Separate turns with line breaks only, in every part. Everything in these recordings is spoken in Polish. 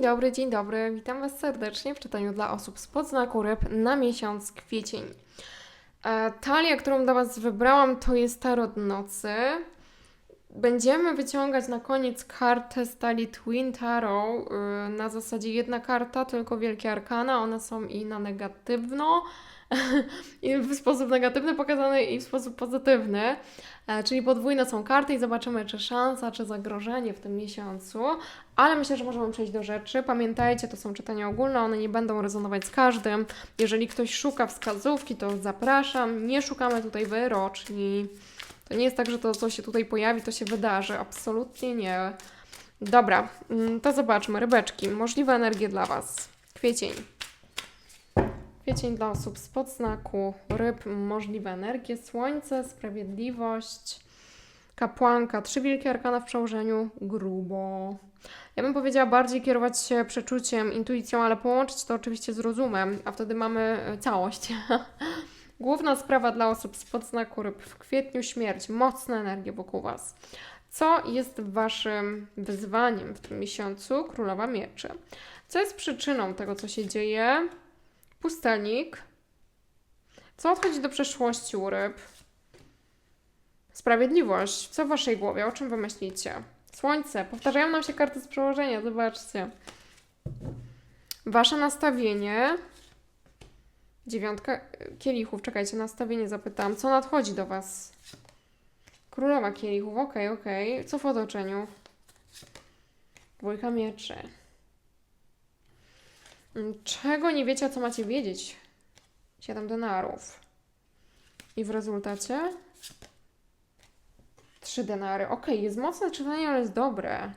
Dzień dobry, dzień dobry. Witam Was serdecznie w czytaniu dla osób z podznaku ryb na miesiąc kwiecień. E, talia, którą dla Was wybrałam, to jest Tarot Nocy. Będziemy wyciągać na koniec kartę z talii Twin Tarot. y, na zasadzie jedna karta, tylko wielkie arkana. One są i na negatywno, i w sposób negatywny pokazany, i w sposób pozytywny. E, Czyli podwójne są karty i zobaczymy, czy szansa, czy zagrożenie w tym miesiącu. Ale myślę, że możemy przejść do rzeczy. Pamiętajcie, to są czytania ogólne, one nie będą rezonować z każdym. Jeżeli ktoś szuka wskazówki, to zapraszam. Nie szukamy tutaj wyroczni. To nie jest tak, że to, co się tutaj pojawi, to się wydarzy. Absolutnie nie. Dobra, mm, to zobaczmy. Rybeczki, możliwe energie dla Was. Kwiecień. Kwiecień dla osób z podznaku ryb, możliwe energie, słońce, sprawiedliwość, kapłanka, trzy wielkie arkana w przełożeniu, grubo. Ja bym powiedziała bardziej kierować się przeczuciem, intuicją, ale połączyć to oczywiście z rozumem, a wtedy mamy e, całość. Główna sprawa dla osób z podznaku ryb w kwietniu śmierć, mocne energie wokół Was. Co jest Waszym wyzwaniem w tym miesiącu? Królowa Mieczy. Co jest przyczyną tego, co się dzieje? Pustelnik. Co odchodzi do przeszłości u ryb? Sprawiedliwość. Co w Waszej głowie? O czym Wy myślicie? Słońce. Powtarzają nam się karty z przełożenia, zobaczcie. Wasze nastawienie. Dziewiątka kielichów. Czekajcie, nastawienie zapytałam. Co nadchodzi do Was? Królowa kielichów. Okej, okej. Co w otoczeniu? Dwójka mieczy. Mm, Czego nie wiecie, a co macie wiedzieć? Siedem denarów. I w rezultacie? Trzy denary. Okej, jest mocne czytanie, ale jest dobre.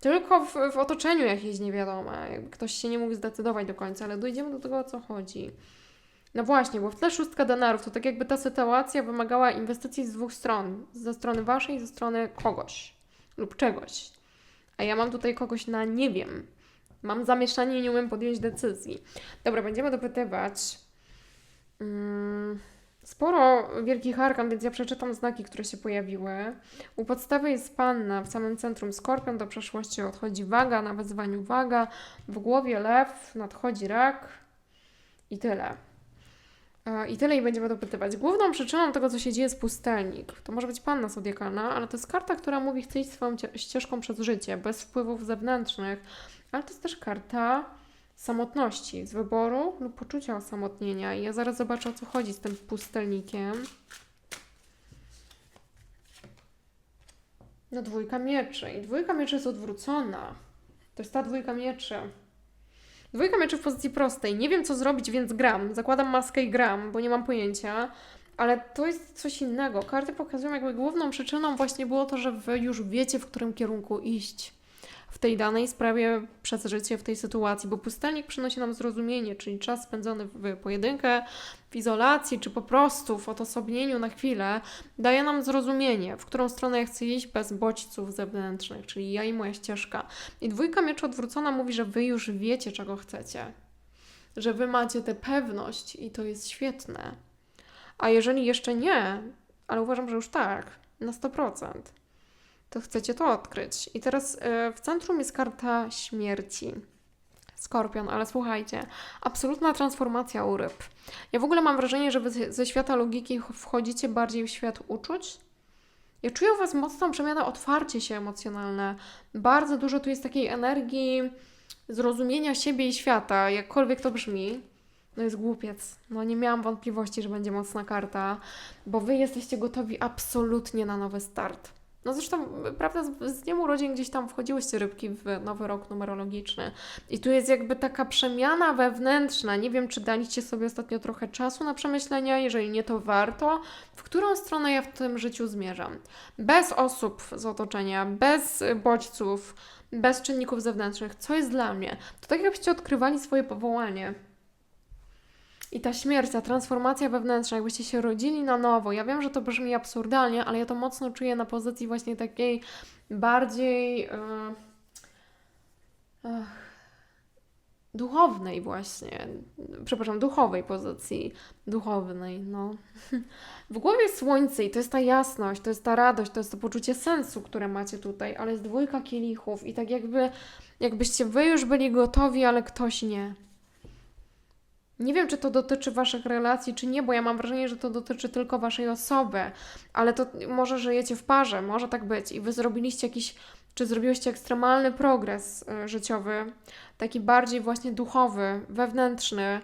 Tylko w, w otoczeniu jakieś niewiadome. Jakby ktoś się nie mógł zdecydować do końca, ale dojdziemy do tego, o co chodzi. No właśnie, bo w tle szóstka denarów to tak jakby ta sytuacja wymagała inwestycji z dwóch stron. Ze strony waszej ze strony kogoś lub czegoś. A ja mam tutaj kogoś na nie wiem. Mam zamieszanie i nie umiem podjąć decyzji. Dobra, będziemy dopytywać. Mm, sporo wielkich arkan, więc ja przeczytam znaki, które się pojawiły. U podstawy jest panna, w samym centrum skorpion, do przeszłości odchodzi waga, na wezwaniu waga, w głowie lew, nadchodzi rak i tyle. I tyle i będziemy dopytywać. Główną przyczyną tego, co się dzieje, jest pustelnik. To może być panna zodiakalna, ale to jest karta, która mówi, chce iść swoją cie- ścieżką przez życie, bez wpływów zewnętrznych, ale to jest też karta samotności, z wyboru lub poczucia osamotnienia. I ja zaraz zobaczę, o co chodzi z tym pustelnikiem. No dwójka mieczy. I dwójka mieczy jest odwrócona. To jest ta dwójka mieczy. Dwójka mieczy w pozycji prostej. Nie wiem, co zrobić, więc gram. Zakładam maskę i gram, bo nie mam pojęcia. Ale to jest coś innego. Karty pokazują, jakby główną przyczyną właśnie było to, że wy już wiecie, w którym kierunku iść w tej danej sprawie przez życie, w tej sytuacji, bo pustelnik przynosi nam zrozumienie, czyli czas spędzony w pojedynkę, w izolacji, czy po prostu w odosobnieniu na chwilę, daje nam zrozumienie, w którą stronę ja chcę iść bez bodźców zewnętrznych, czyli ja i moja ścieżka. I dwójka miecz odwrócona mówi, że wy już wiecie, czego chcecie, że wy macie tę pewność i to jest świetne. A jeżeli jeszcze nie, ale uważam, że już tak, na 100%, to chcecie to odkryć. I teraz y, w centrum jest karta śmierci. Skorpion, ale słuchajcie, absolutna transformacja u ryb. Ja w ogóle mam wrażenie, że wy ze- świata logiki ch- wchodzicie bardziej w świat uczuć. Ja czuję u Was mocną przemianę, otwarcie się emocjonalne. Bardzo dużo tu jest takiej energii zrozumienia siebie i świata, jakkolwiek to brzmi. No jest głupiec. No nie miałam wątpliwości, że będzie mocna karta, bo Wy jesteście gotowi absolutnie na nowy start. No zresztą, prawda, z, dniem urodzin gdzieś tam wchodziłyście rybki w nowy rok numerologiczny. I tu jest jakby taka przemiana wewnętrzna. Nie wiem, czy daliście sobie ostatnio trochę czasu na przemyślenia. Jeżeli nie, to warto. W którą stronę ja w tym życiu zmierzam? Bez osób z otoczenia, bez bodźców, bez czynników zewnętrznych. Co jest dla mnie? To tak jakbyście odkrywali swoje powołanie. I ta śmierć, ta transformacja wewnętrzna, jakbyście się rodzili na nowo. Ja wiem, że to brzmi absurdalnie, ale ja to mocno czuję na pozycji właśnie takiej bardziej. Yy, ach, duchownej właśnie, przepraszam, duchowej pozycji, duchownej, no. W głowie słońce i to jest ta jasność, to jest ta radość, to jest to poczucie sensu, które macie tutaj, ale jest dwójka kielichów i tak jakby, jakbyście wy już byli gotowi, ale ktoś nie. Nie wiem, czy to dotyczy Waszych relacji, czy nie, bo ja mam wrażenie, że to dotyczy tylko Waszej osoby, ale to może żyjecie w parze, może tak być i Wy zrobiliście jakiś, czy zrobiłyście ekstremalny progres y, życiowy, taki bardziej właśnie duchowy, wewnętrzny,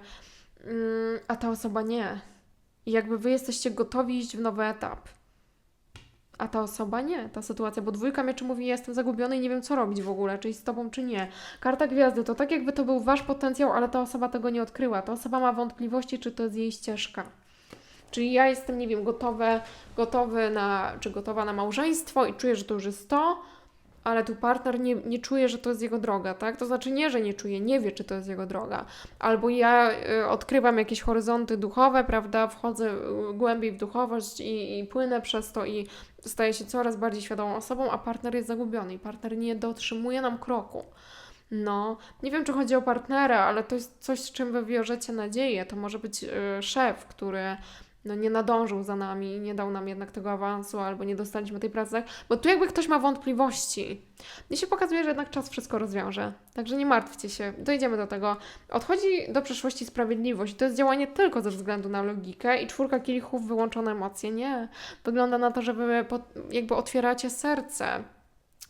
mm, a ta osoba nie. I jakby Wy jesteście gotowi iść w nowy etap. A ta osoba nie, ta sytuacja, bo dwójka mieczy mówi, ja jestem zagubiony i nie wiem co robić w ogóle, czy z tobą, czy nie. Karta gwiazdy to tak jakby to był wasz potencjał, ale ta osoba tego nie odkryła. Ta osoba ma wątpliwości, czy to jest jej ścieżka. Czyli ja jestem, nie wiem, gotowe, gotowy na, czy gotowa na małżeństwo i czuję, że to już jest to, ale tu partner nie, nie czuje, że to jest jego droga, tak? To znaczy nie, że nie czuje, nie wie, czy to jest jego droga. Albo ja y, odkrywam jakieś horyzonty duchowe, prawda? Wchodzę y, głębiej w duchowość i, i płynę przez to i staję się coraz bardziej świadomą osobą, a partner jest zagubiony i partner nie dotrzymuje nam kroku. No, nie wiem, czy chodzi o partnera, ale to jest coś, z czym wy wiążecie nadzieję. To może być y, szef, który no, nie nadążył za nami, nie dał nam jednak tego awansu, albo nie dostaliśmy tej pracy, bo tu jakby ktoś ma wątpliwości. Mnie się pokazuje, że jednak czas wszystko rozwiąże. Także nie martwcie się, dojdziemy do tego. Odchodzi do przeszłości sprawiedliwość. To jest działanie tylko ze względu na logikę i czwórka kielichów wyłączone emocje. Nie. Wygląda na to, że wy jakby otwieracie serce.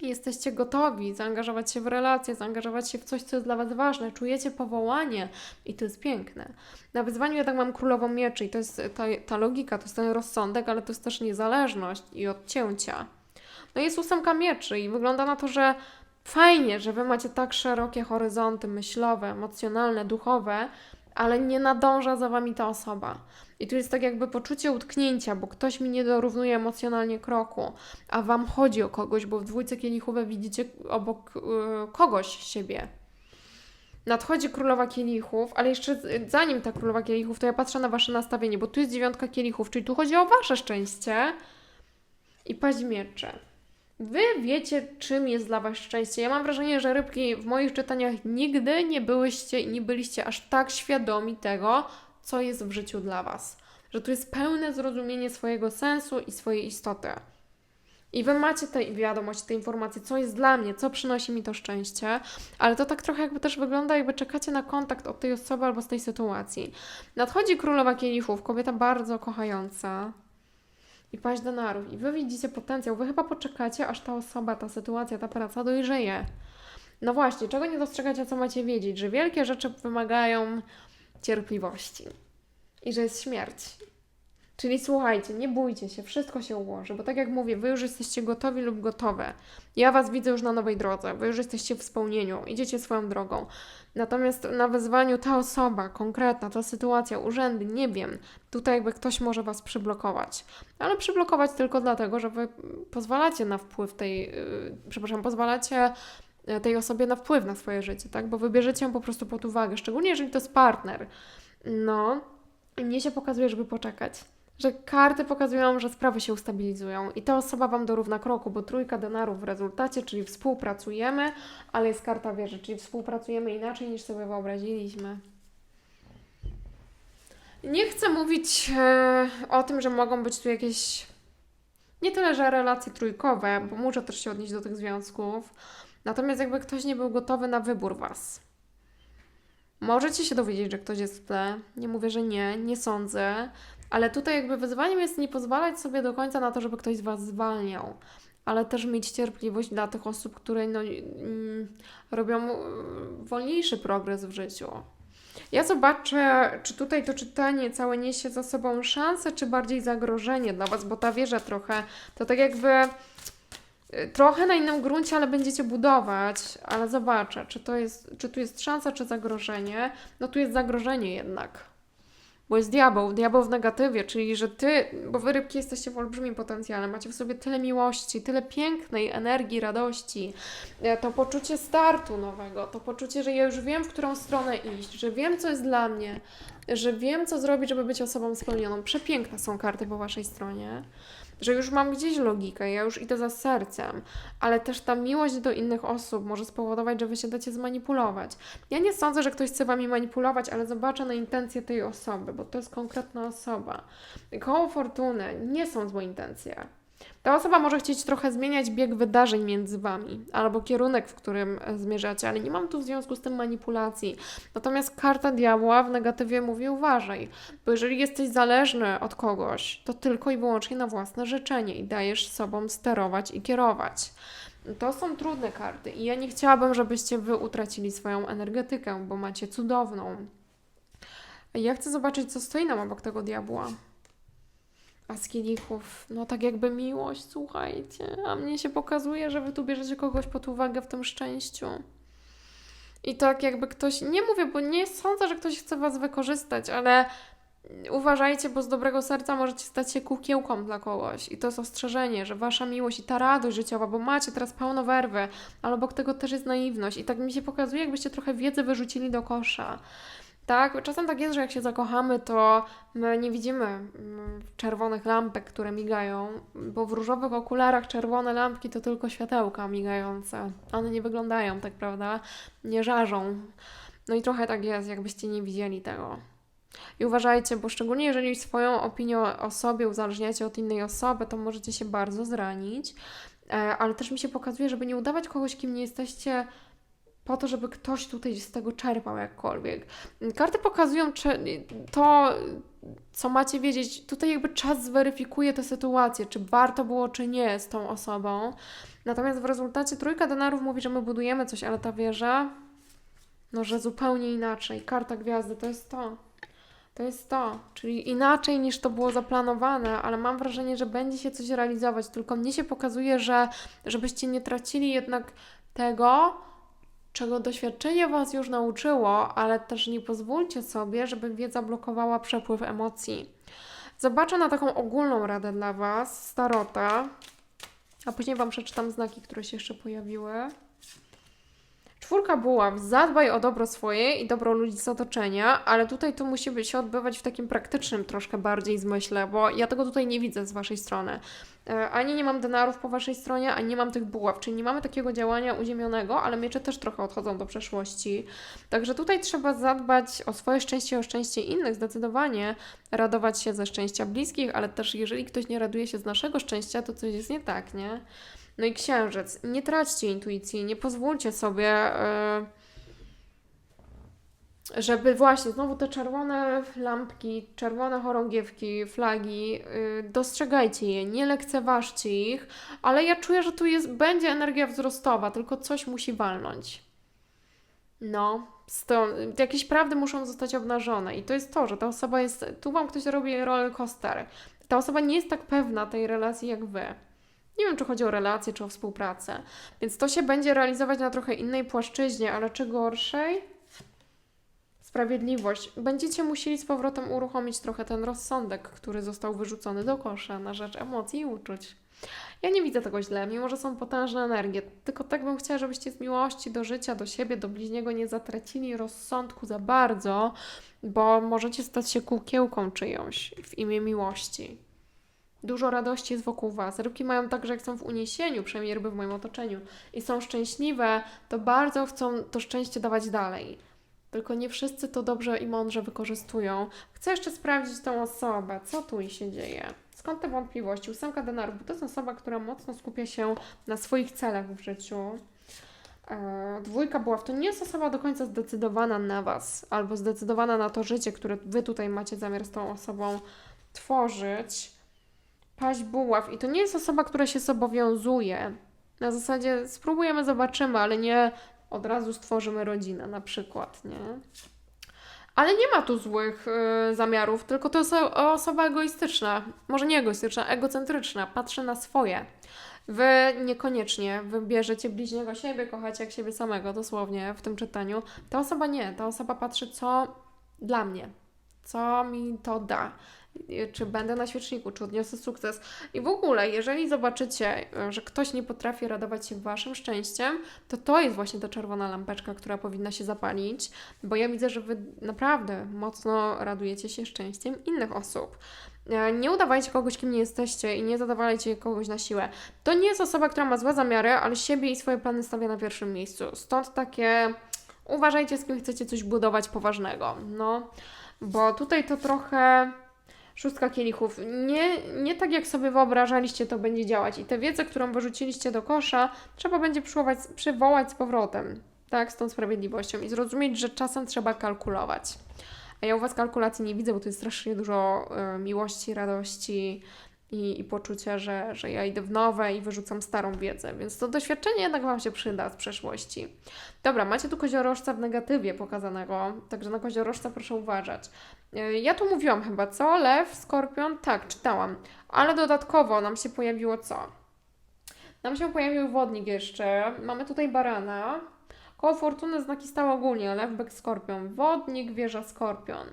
Jesteście gotowi zaangażować się w relacje, zaangażować się w coś, co jest dla Was ważne, czujecie powołanie i to jest piękne. Na wyzwaniu ja tak mam królową mieczy i to jest ta, ta logika, to jest ten rozsądek, ale to jest też niezależność i odcięcia. No jest ósemka mieczy i wygląda na to, że fajnie, że Wy macie tak szerokie horyzonty myślowe, emocjonalne, duchowe, ale nie nadąża za Wami ta osoba. I tu jest tak jakby poczucie utknięcia, bo ktoś mi nie dorównuje emocjonalnie kroku, a Wam chodzi o kogoś, bo w dwójce kielichów widzicie obok y, kogoś siebie. Nadchodzi królowa kielichów, ale jeszcze zanim ta królowa kielichów, to ja patrzę na Wasze nastawienie, bo tu jest dziewiątka kielichów, czyli tu chodzi o Wasze szczęście i paź miecze. Wy wiecie, czym jest dla Was szczęście. Ja mam wrażenie, że rybki w moich czytaniach nigdy nie byłyście i nie byliście aż tak świadomi tego, co jest w życiu dla Was. Że tu jest pełne zrozumienie swojego sensu i swojej istoty. I Wy macie tę wiadomość, te informacje, co jest dla mnie, co przynosi mi to szczęście, ale to tak trochę jakby też wygląda, jakby czekacie na kontakt od tej osoby albo z tej sytuacji. Nadchodzi królowa kielichów, kobieta bardzo kochająca, i paść denarów. I wy widzicie potencjał. Wy chyba poczekacie, aż ta osoba, ta sytuacja, ta praca dojrzeje. No właśnie, czego nie dostrzegacie, co macie wiedzieć? Że wielkie rzeczy wymagają cierpliwości. I że jest śmierć. Czyli słuchajcie, nie bójcie się, wszystko się ułoży, bo tak jak mówię, wy już jesteście gotowi lub gotowe. Ja was widzę już na nowej drodze, wy już jesteście w spełnieniu, idziecie swoją drogą. Natomiast na wezwaniu ta osoba, konkretna, ta sytuacja, urzędy, nie wiem, tutaj jakby ktoś może was przyblokować. Ale przyblokować tylko dlatego, że wy pozwalacie na wpływ tej, yy, przepraszam, pozwalacie e, tej osobie na wpływ na swoje życie, tak? Bo wybierzecie ją po prostu pod uwagę, szczególnie jeżeli to jest partner. No, i mnie się pokazuje, żeby poczekać. Że karty pokazują, że sprawy się ustabilizują i ta osoba Wam dorówna kroku, bo trójka denarów w rezultacie, czyli współpracujemy, ale jest karta wieży, czyli współpracujemy inaczej niż sobie wyobraziliśmy. Nie chcę mówić e, o tym, że mogą być tu jakieś nie tyle, że relacje trójkowe, bo muszę też się odnieść do tych związków. Natomiast jakby ktoś nie był gotowy na wybór Was. Możecie się dowiedzieć, że ktoś jest w tle. Nie mówię, że nie, nie sądzę. Ale tutaj jakby wyzwaniem jest nie pozwalać sobie do końca na to, żeby ktoś z Was zwalniał. Ale też mieć cierpliwość dla tych osób, które no, mm, robią mm, wolniejszy progres w życiu. Ja zobaczę, czy tutaj to czytanie całe niesie za sobą szansę, czy bardziej zagrożenie dla Was, bo ta wieża trochę, to tak jakby y, trochę na innym gruncie, ale będziecie budować, ale zobaczę, czy to jest, czy tu jest szansa, czy zagrożenie. No tu jest zagrożenie jednak. Bo jest diabeł, diabeł w negatywie, czyli że ty, bo wy rybki jesteście w olbrzymim potencjale, macie w sobie tyle miłości, tyle pięknej energii, radości, e, to poczucie startu nowego, to poczucie, że ja już wiem, w którą stronę iść, że wiem, co jest dla mnie, że wiem, co zrobić, żeby być osobą spełnioną. Przepiękne są karty po waszej stronie. Że już mam gdzieś logikę, ja już idę za sercem, ale też ta miłość do innych osób może spowodować, że wy się dacie zmanipulować. Ja nie sądzę, że ktoś chce wami manipulować, ale zobaczę na intencje tej osoby, bo to jest konkretna osoba. Koło fortuny nie są złe intencje. Ta osoba może chcieć trochę zmieniać bieg wydarzeń między wami, albo kierunek, w którym e, zmierzacie, ale nie mam tu w związku z tym manipulacji. Natomiast karta diabła w negatywie mówi uważaj, bo jeżeli jesteś zależny od kogoś, to tylko i wyłącznie na własne życzenie i dajesz sobą sterować i kierować. To są trudne karty i ja nie chciałabym, żebyście wy utracili swoją energetykę, bo macie cudowną. Ja chcę zobaczyć, co stoi nam obok tego diabła. A z kielichów, no tak jakby miłość, słuchajcie. A mnie się pokazuje, że wy tu bierzecie kogoś pod uwagę w tym szczęściu. I tak jakby ktoś, nie mówię, bo nie sądzę, że ktoś chce was wykorzystać, ale uważajcie, bo z dobrego serca możecie stać się kukiełką dla kogoś. I to jest ostrzeżenie, że wasza miłość i ta radość życiowa, bo macie teraz pełno werwy, ale obok tego też jest naiwność. I tak mi się pokazuje, jakbyście trochę wiedzy wyrzucili do kosza. Tak, czasem tak jest, że jak się zakochamy, to nie widzimy mm, czerwonych lampek, które migają, bo w różowych okularach czerwone lampki to tylko światełka migające. One nie wyglądają tak, prawda? Nie żarzą. No i trochę tak jest, jakbyście nie widzieli tego. I uważajcie, bo szczególnie jeżeli swoją opinię o sobie uzależniacie od innej osoby, to możecie się bardzo zranić. E, ale też mi się pokazuje, żeby nie udawać kogoś, kim nie jesteście, po to, żeby ktoś tutaj z tego czerpał jakkolwiek. Karty pokazują to, co macie wiedzieć. Tutaj jakby czas zweryfikuje tę sytuację, czy warto było, czy nie z tą osobą. Natomiast w rezultacie trójka denarów mówi, że my budujemy coś, ale ta wieża, no, że zupełnie inaczej. Karta gwiazdy to jest to. To jest to, czyli inaczej niż to było zaplanowane, ale mam wrażenie, że będzie się coś realizować. Tylko mnie się pokazuje, że żebyście nie tracili jednak tego, czego doświadczenie Was już nauczyło, ale też nie pozwólcie sobie, żeby wiedza blokowała przepływ emocji. Zobaczę na taką ogólną radę dla Was, starota, a później Wam przeczytam znaki, które się jeszcze pojawiły. Czwórka buław, zadbaj o dobro swoje i dobro ludzi z otoczenia, ale tutaj to musi się odbywać w takim praktycznym troszkę bardziej zmyśle, bo ja tego tutaj nie widzę z Waszej strony. E, ani nie mam denarów po Waszej stronie, ani nie mam tych buław, czyli nie mamy takiego działania uziemionego, ale miecze też trochę odchodzą do przeszłości. Także tutaj trzeba zadbać o swoje szczęście, o szczęście innych, zdecydowanie radować się ze szczęścia bliskich, ale też jeżeli ktoś nie raduje się z naszego szczęścia, to coś jest nie tak, nie? No i księżyc. Nie traćcie intuicji, nie pozwólcie sobie, yy, żeby właśnie znowu te czerwone lampki, czerwone chorągiewki, flagi, yy, dostrzegajcie je, nie lekceważcie ich, ale ja czuję, że tu jest, będzie energia wzrostowa, tylko coś musi walnąć. No, stąd, jakieś prawdy muszą zostać obnażone i to jest to, że ta osoba jest, tu Wam ktoś robi roller coaster. Ta osoba nie jest tak pewna tej relacji jak Wy. Nie wiem, czy chodzi o relacje, czy o współpracę. Więc to się będzie realizować na trochę innej płaszczyźnie, ale czy gorszej? Sprawiedliwość. Będziecie musieli z powrotem uruchomić trochę ten rozsądek, który został wyrzucony do kosza na rzecz emocji i uczuć. Ja nie widzę tego źle, mimo że są potężne energie. Tylko tak bym chciała, żebyście z miłości do życia, do siebie, do bliźniego nie zatracili rozsądku za bardzo, bo możecie stać się kółkiełką czyjąś w imię miłości. Dużo radości jest wokół Was. Rybki mają tak, że jak są w uniesieniu, przynajmniej ryby w moim otoczeniu, i są szczęśliwe, to bardzo chcą to szczęście dawać dalej. Tylko nie wszyscy to dobrze i mądrze wykorzystują. Chcę jeszcze sprawdzić tą osobę, co tu jej się dzieje. Skąd te wątpliwości? Ósemka denarów, bo to jest osoba, która mocno skupia się na swoich celach w życiu. Eee, dwójka była, to nie jest osoba do końca zdecydowana na Was, albo zdecydowana na to życie, które Wy tutaj macie zamiar z tą osobą tworzyć paść buław. I to nie jest osoba, która się zobowiązuje. Na zasadzie spróbujemy, zobaczymy, ale nie od razu stworzymy rodzinę na przykład, nie? Ale nie ma tu złych y, zamiarów, tylko to jest osoba egoistyczna. Może nie egoistyczna, egocentryczna. Patrzy na swoje. Wy niekoniecznie wybierzecie bliźniego siebie, kochacie jak siebie samego, dosłownie w tym czytaniu. Ta osoba nie. Ta osoba patrzy, co dla mnie, co mi to da czy będę na świeczniku, czy odniosę sukces. I w ogóle, jeżeli zobaczycie, że ktoś nie potrafi radować się Waszym szczęściem, to to jest właśnie ta czerwona lampeczka, która powinna się zapalić, bo ja widzę, że Wy naprawdę mocno radujecie się szczęściem innych osób. E, Nie udawajcie kogoś, kim nie jesteście i nie zadawajcie kogoś na siłę. To nie jest osoba, która ma złe zamiary, ale siebie i swoje plany stawia na pierwszym miejscu. Stąd takie uważajcie, z kim chcecie coś budować poważnego. No, bo tutaj to trochę szóstka kielichów. Nie, nie tak jak sobie wyobrażaliście, to będzie działać. I tę wiedzę, którą wyrzuciliście do kosza, trzeba będzie przywołać, przywołać z powrotem. Tak, z tą sprawiedliwością i zrozumieć, że czasem trzeba kalkulować. A ja u Was kalkulacji nie widzę, bo to jest strasznie dużo y, miłości, radości i, i poczucia, że, że ja idę w nowe i wyrzucam starą wiedzę. Więc to doświadczenie jednak Wam się przyda z przeszłości. Dobra, macie tu koziorożca w negatywie pokazanego, także na koziorożca proszę uważać. Y, Ja tu mówiłam chyba, co? Lew, skorpion? Tak, czytałam. Ale dodatkowo nam się pojawiło co? Nam się pojawił wodnik jeszcze. Mamy tutaj barana. Koło fortuny znaki stałe ogólnie. Lew, bek, skorpion. Wodnik, wieża, skorpion.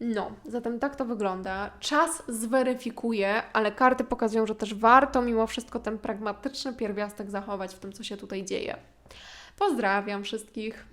No, zatem tak to wygląda. Czas zweryfikuje, ale karty pokazują, że też warto mimo wszystko ten pragmatyczny pierwiastek zachować w tym, co się tutaj dzieje. Pozdrawiam wszystkich.